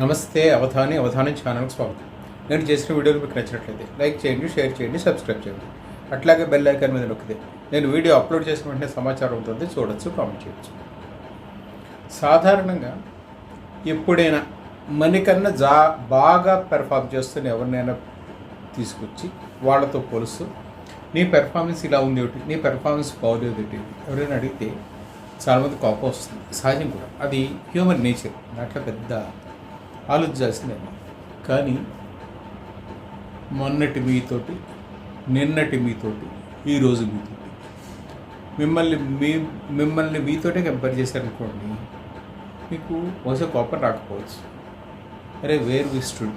నమస్తే అవధాని అవధానం ఛానల్కి స్వాగతం. నేను చేసిన వీడియోలు మీకు నచ్చినట్లయితే లైక్ చేయండి షేర్ చేయండి సబ్స్క్రైబ్ చేయండి. అట్లాగే బెల్ ఐకాన్ మీద నొక్కితే నేను వీడియో అప్లోడ్ చేసిన వెంటనే సమాచారం ఉంటుంది చూడొచ్చు కామెంట్ చేయొచ్చు. సాధారణంగా ఎప్పుడైనా మనకన్నా జా బాగా పెర్ఫామ్ చేస్తున్న ఎవరినైనా తీసుకొచ్చి వాళ్ళతో పోలుస్తూ నీ పెర్ఫార్మెన్స్ ఇలా ఉంది ఒకటి నీ పెర్ఫార్మెన్స్ బాగోలేదు ఒకటి ఎవరైనా అడిగితే చాలామంది కోపం వస్తుంది. సహజం కూడా. అది హ్యూమన్ నేచర్ దాంట్లో పెద్ద ఆలోచించాల్సిందే కానీ మొన్నటి మీతోటి నిన్నటి మీతోటి ఈరోజు మీతోటి మిమ్మల్ని మీ మిమ్మల్ని మీతోటే కంపేర్ చేశారనుకోండి మీకు బహుశా కోపం రాకపోవచ్చు. అరే where wasted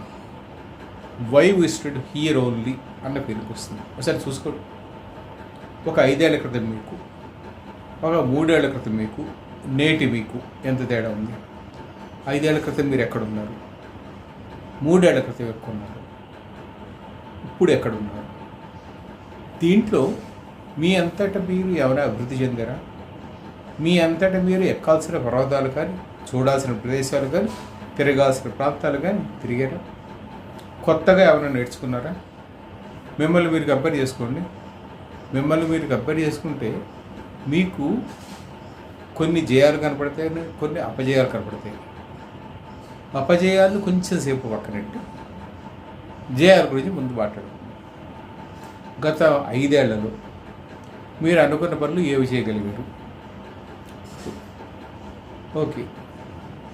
why wasted here only అన్న ఫీలింగ్ వస్తుంది. ఒకసారి చూసుకోండి. ఒక ఐదేళ్ళ క్రితం మీకు ఒక మూడేళ్ళ క్రితం మీకు నేటి మీకు ఎంత తేడా ఉంది? ఐదేళ్ళ క్రితం మీరు ఎక్కడున్నారు? మూడేళ్ళ క్రితం ఎక్కడున్నారు? ఇప్పుడు ఎక్కడున్నారు? దీంట్లో మీ అంతటా మీరు ఎవరైనా అభివృద్ధి చెందారా? మీ అంతటా మీరు ఎక్కాల్సిన పర్వతాలు కానీ చూడాల్సిన ప్రదేశాలు కానీ తిరగాల్సిన ప్రాంతాలు కానీ తిరిగారా? కొత్తగా ఎవరైనా నేర్చుకున్నారా? మిమ్మల్ని మీరు కంపేర్ చేసుకోండి. మిమ్మల్ని మీరు కంపేర్ చేసుకుంటే మీకు కొన్ని జయాలు కనపడతాయి కొన్ని అపజయాలు కనపడతాయి. అపజయాలు కొంచెం సేపు పక్కనట్టు. జయాల గురించి ముందు మాట్లాడు గత ఐదేళ్ళలో మీరు అనుకున్న పనులు ఏవి చేయగలిగారు? ఓకే.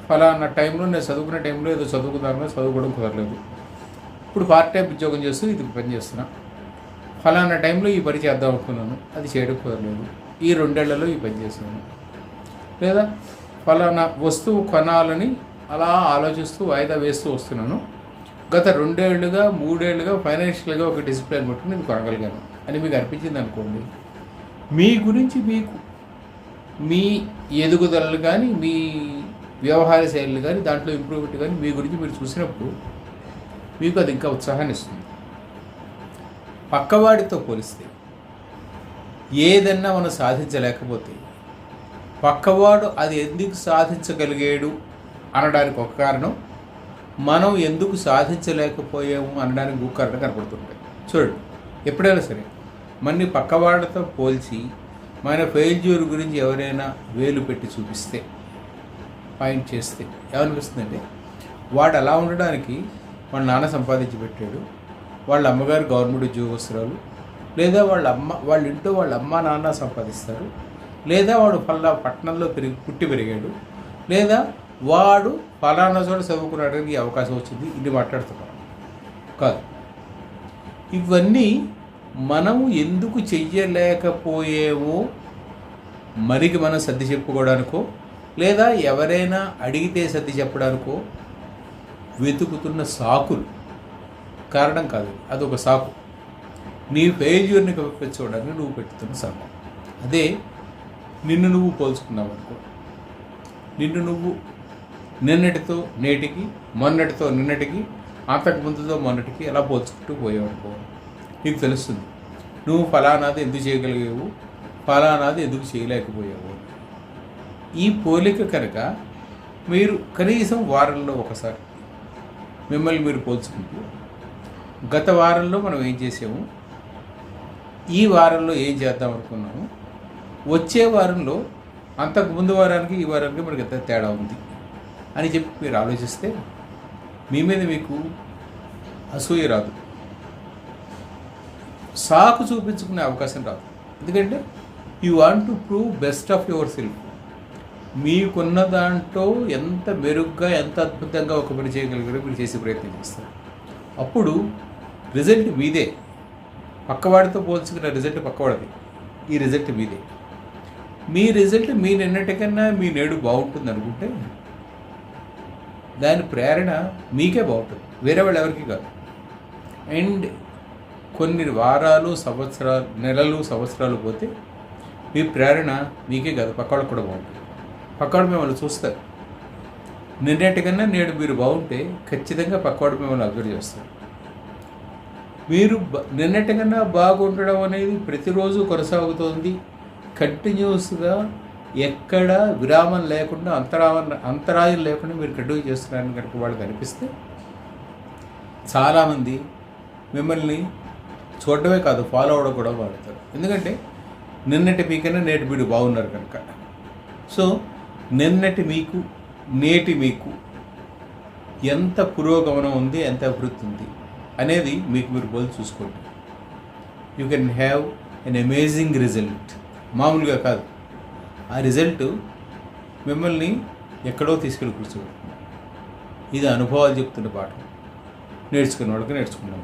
ఫలానా టైంలో నేను చదువుకునే టైంలో ఏదో చదువుకున్నాను చదువుకోవడం కుదరలేదు. ఇప్పుడు పార్ట్ టైం ఉద్యోగం చేస్తూ ఇది పని చేస్తున్నా. ఫలానా టైంలో ఈ పని చేద్దాం అనుకున్నాను. అది చేయడం కుదరలేదు. ఈ రెండేళ్ళలో ఈ పని చేస్తున్నాను. లేదా ఫలానా వస్తువు కొనాలని అలా ఆలోచిస్తూ వాయిదా వేస్తూ వస్తున్నాను. గత రెండేళ్ళుగా మూడేళ్ళుగా ఫైనాన్షియల్గా ఒక డిసిప్లిన్ పట్టుకుని నేను కొనగలిగాను అని మీకు అనిపించింది అనుకోండి. మీ గురించి మీకు మీ ఎదుగుదలలు కానీ మీ వ్యవహార శైలులు కానీ దాంట్లో ఇంప్రూవ్మెంట్ కానీ మీ గురించి మీరు చూసినప్పుడు మీకు అది ఇంకా ఉత్సాహాన్ని ఇస్తుంది. పక్కవాడితో పోలిస్తే ఏదన్నా మనం సాధించలేకపోతే పక్కవాడు అది ఎందుకు సాధించగలిగాడు అనడానికి ఒక కారణం మనం ఎందుకు సాధించలేకపోయాము అనడానికి ఇంకొక కారణం కనపడుతుంటాయి చూడండి ఎప్పుడైనా సరే మన్ని పక్కవాడితో పోల్చి మన ఫెయిల్యూర్ గురించి ఎవరైనా వేలు పెట్టి చూపిస్తే పాయింట్ చేస్తే ఏమనిపిస్తుందంటే వాడు అలా ఉండడానికి వాళ్ళ నాన్న సంపాదించి పెట్టాడు వాళ్ళ అమ్మగారు గవర్నమెంట్ ఉద్యోగస్తురాలు లేదా వాళ్ళ అమ్మ వాళ్ళ ఇంట్లో వాళ్ళ అమ్మ నాన్న సంపాదిస్తారు లేదా వాడు పల్లా పట్టణంలో పెరిగి పుట్టి పెరిగాడు లేదా వాడు ఫలానా చోట చదువుకున్నాడానికి అవకాశం వచ్చింది. ఇది మాట్లాడుతున్నాం. కాదు. ఇవన్నీ మనము ఎందుకు చెయ్యలేకపోయేమో మరికి మనం సర్ది చెప్పుకోవడానికో లేదా ఎవరైనా అడిగితే సర్ది చెప్పడానికో వెతుకుతున్న సాకులు. కారణం కాదు. అదొక సాకు. నీ ఫెయిల్యూర్ని కప్పించుకోవడానికి నువ్వు పెట్టుతున్న సాకు. అదే నిన్ను నువ్వు పోల్చుకున్నావు అనుకో నిన్ను నువ్వు నిన్నటితో నేటికి మొన్నటితో నిన్నటికి అంతకు ముందుతో మొన్నటికి ఎలా పోల్చుకుంటూ పోయావు నీకు తెలుస్తుంది. నువ్వు ఫలానాది ఎందుకు చేయగలిగావు? ఫలానాది ఎందుకు చేయలేకపోయావు? ఈ పోలిక కనుక మీరు కనీసం వారంలో ఒకసారి మిమ్మల్ని మీరు పోల్చుకుంటూ గత వారంలో మనం ఏం చేసాము? ఈ వారంలో ఏం చేద్దాం అనుకున్నాము? వచ్చే వారంలో అంతకు ముందు వారానికి ఈ వారానికి మనకి ఎంత తేడా ఉంది? అని చెప్పి మీరు ఆలోచిస్తే మీ మీద మీకు అసూయ రాదు. సాకు చూపించుకునే అవకాశం రాదు. ఎందుకంటే you want to prove best of yourself మీకున్న దాంట్లో ఎంత మెరుగ్గా ఎంత అద్భుతంగా ఒక పని చేయగలిగారో మీరు చేసే ప్రయత్నం చేస్తారు. అప్పుడు రిజల్ట్ మీదే. పక్కవాడితో పోల్చుకున్న రిజల్ట్ పక్కవాడిది ఈ రిజల్ట్ మీదే. మీ రిజల్ట్ మీ నిన్నటికన్నా మీ నేడు బాగుంటుంది అనుకుంటే దాని ప్రేరణ మీకే బాగుంటుంది. వేరే వాళ్ళు ఎవరికి కాదు. అండ్ కొన్ని వారాలు సంవత్సరాలు నెలలు సంవత్సరాలు పోతే మీ ప్రేరణ మీకే కాదు. పక్కవాళ్ళకి కూడా బాగుంటుంది పక్కవాడు మిమ్మల్ని చూస్తారు. నిన్నటికన్నా నేడు మీరు బాగుంటే ఖచ్చితంగా పక్కవాడు మిమ్మల్ని అబ్జర్వ్ చేస్తారు. మీరు నిన్నటికన్నా బాగుండడం అనేది ప్రతిరోజు కొనసాగుతోంది. కంటిన్యూస్గా ఎక్కడ విరామం లేకుండా అంతరావం అంతరాయం లేకుండా మీరు కంటిన్యూ చేస్తున్నారని కనుక వాళ్ళు కనిపిస్తే చాలామంది మిమ్మల్ని చూడడమే కాదు ఫాలో అవ్వడం కూడా వాడతారు. ఎందుకంటే నిన్నటి మీకైనా నేటి మీరు బాగున్నారు కనుక. సో నిన్నటి మీకు నేటి మీకు ఎంత పురోగమనం ఉంది ఎంత అభివృద్ధి ఉంది అనేది మీకు మీరు పోలి చూసుకోండి. You can have an amazing result మామూలుగా కాదు. ఆ రిజల్ట్ మిమ్మల్ని ఎక్కడో తీసుకెళ్ళి కూర్చోబెడుతుంది. ఇది అనుభవాలు చెప్తున్న పాఠం. నేర్చుకున్న వాళ్ళకి నేర్చుకున్నాం